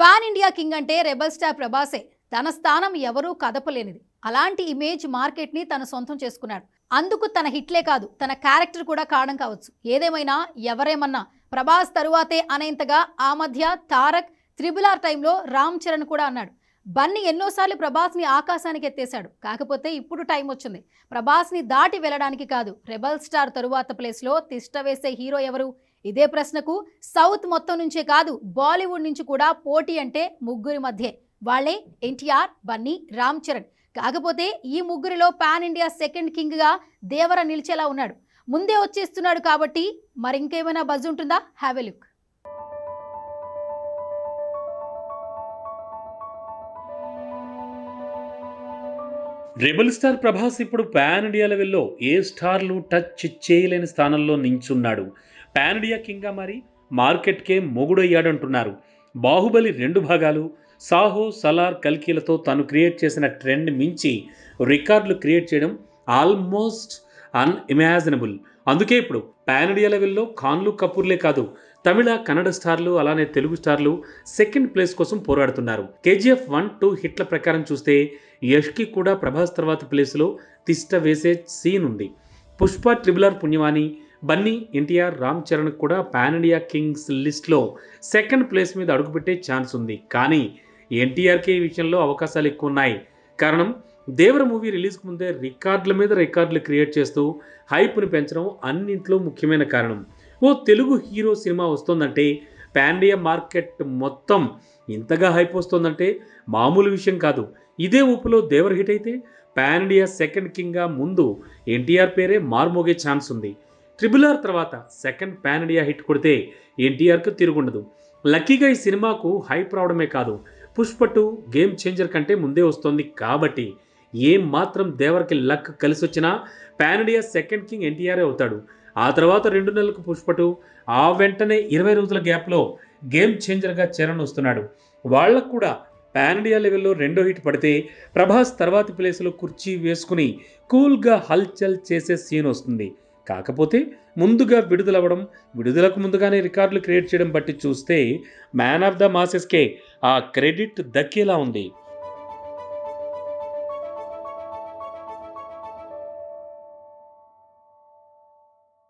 Pan India king అంటే rebel star ప్రభాసే. తన స్థానం ఎవరూ కదపలేనిది. అలాంటి ఇమేజ్ మార్కెట్ని తన సొంతం చేసుకున్నాడు. అందుకు తన హిట్లే కాదు తన క్యారెక్టర్ కూడా కారణం కావచ్చు. ఏదేమైనా ఎవరేమన్నా ప్రభాస్ తరువాతే అనేంతగా ఆ మధ్య తారక్ త్రిబుల్ ఆర్ టైంలో రామ్ చరణ్ కూడా అన్నాడు. బన్నీ ఎన్నోసార్లు ప్రభాస్ని ఆకాశానికి ఎత్తేశాడు. కాకపోతే ఇప్పుడు టైం వచ్చింది. ప్రభాస్ని దాటి వెళ్ళడానికి కాదు రెబల్ స్టార్ తరువాత ప్లేస్లో తిష్ట వేసే హీరో ఎవరు? ఇదే ప్రశ్నకు సౌత్ మొత్తం నుంచే కాదు బాలీవుడ్ నుంచి కూడా పోటీ అంటే ముగ్గురి మధ్యే. వాళ్ళే ఎన్టీఆర్ బన్నీ రామ్ చరణ్. కాకపోతే ఈ ముగ్గురిలో పాన్ ఇండియా సెకండ్ కింగ్గా దేవర నిలిచేలా ఉన్నాడు. ముందే వచ్చేస్తున్నాడు కాబట్టి మరి ఇంకేమైనా బజ్ ఉంటుందా? Have a look rebel star Prabhas ఇప్పుడు పాన్ ఇండియా లెవెల్లో ఏ స్టార్లు టచ్ చేయలేని స్థానంలో నించున్నాడు. పాన్ ఇండియా కింగ్గా మరి మార్కెట్కే మొగుడయ్యాడంటున్నారు. బాహుబలి రెండు భాగాలు సాహో సలార్ కల్కీలతో తను క్రియేట్ చేసిన ట్రెండ్ మించి రికార్డులు క్రియేట్ చేయడం ఆల్మోస్ట్ అన్ఇమాజినబుల్. అందుకే ఇప్పుడు పాన్ ఇండియా లెవెల్లో ఖాన్లు కపూర్లే కాదు తమిళ కన్నడ స్టార్లు అలానే తెలుగు స్టార్లు సెకండ్ ప్లేస్ కోసం పోరాడుతున్నారు. కేజీఎఫ్ వన్ టూ హిట్ల ప్రకారం చూస్తే యష్కి కూడా ప్రభాస్ తర్వాత ప్లేస్లో తిష్ట వేసే సీన్ ఉంది. పుష్ప ట్రిబులర్ పుణ్యవాణి బన్నీ ఎన్టీఆర్ రామ్ చరణ్ కూడా పాన్ ఇండియా కింగ్స్ లిస్ట్లో సెకండ్ ప్లేస్ మీద అడుగుపెట్టే ఛాన్స్ ఉంది. కానీ ఎన్టీఆర్కే ఈ విషయంలో అవకాశాలు ఎక్కువ ఉన్నాయి కారణం దేవర మూవీ రిలీజ్కి ముందే రికార్డుల మీద రికార్డులు క్రియేట్ చేస్తూ హైప్ని పెంచడం అన్నింట్లో ముఖ్యమైన కారణం. ఓ తెలుగు హీరో సినిమా వస్తుందంటే పాండియా మార్కెట్ మొత్తం ఇంతగా హైప్ వస్తుందంటే మామూలు విషయం కాదు. ఇదే ఊపులో దేవర్ హిట్ అయితే పాన్ ఇండియా సెకండ్ కింగ్గా ముందు ఎన్టీఆర్ పేరే మార్మోగే ఛాన్స్ ఉంది. ట్రిబుల్ ఆర్ తర్వాత సెకండ్ పాన్ ఇండియా హిట్ కొడితే ఎన్టీఆర్కు తిరుగుండదు. లక్కీగా ఈ సినిమాకు హైప్ రావడమే కాదు పుష్పటు గేమ్ చేంజర్ కంటే ముందే వస్తోంది కాబట్టి ఏం మాత్రం దేవర్కి లక్ కలిసి వచ్చినా pan India second king NTR అవుతాడు. ఆ తర్వాత రెండు నెలలకు పుష్పటు ఆ వెంటనే ఇరవై రోజుల గ్యాప్లో గేమ్ చేంజర్గా చరణ్ వస్తున్నాడు వాళ్ళకు కూడా పాన్ ఇండియా లెవెల్లో రెండో హిట్ పడితే ప్రభాస్ తర్వాతి ప్లేస్లో కుర్చీ వేసుకుని కూల్గా హల్చల్ చేసే సీన్ వస్తుంది. కాకపోతే ముందుగా విడుదలవ్వడం విడుదలకు ముందుగానే రికార్డులు క్రియేట్ చేయడం బట్టి చూస్తే మ్యాన్ ఆఫ్ ద మాసెస్కే ఆ క్రెడిట్ దక్కేలా ఉంది.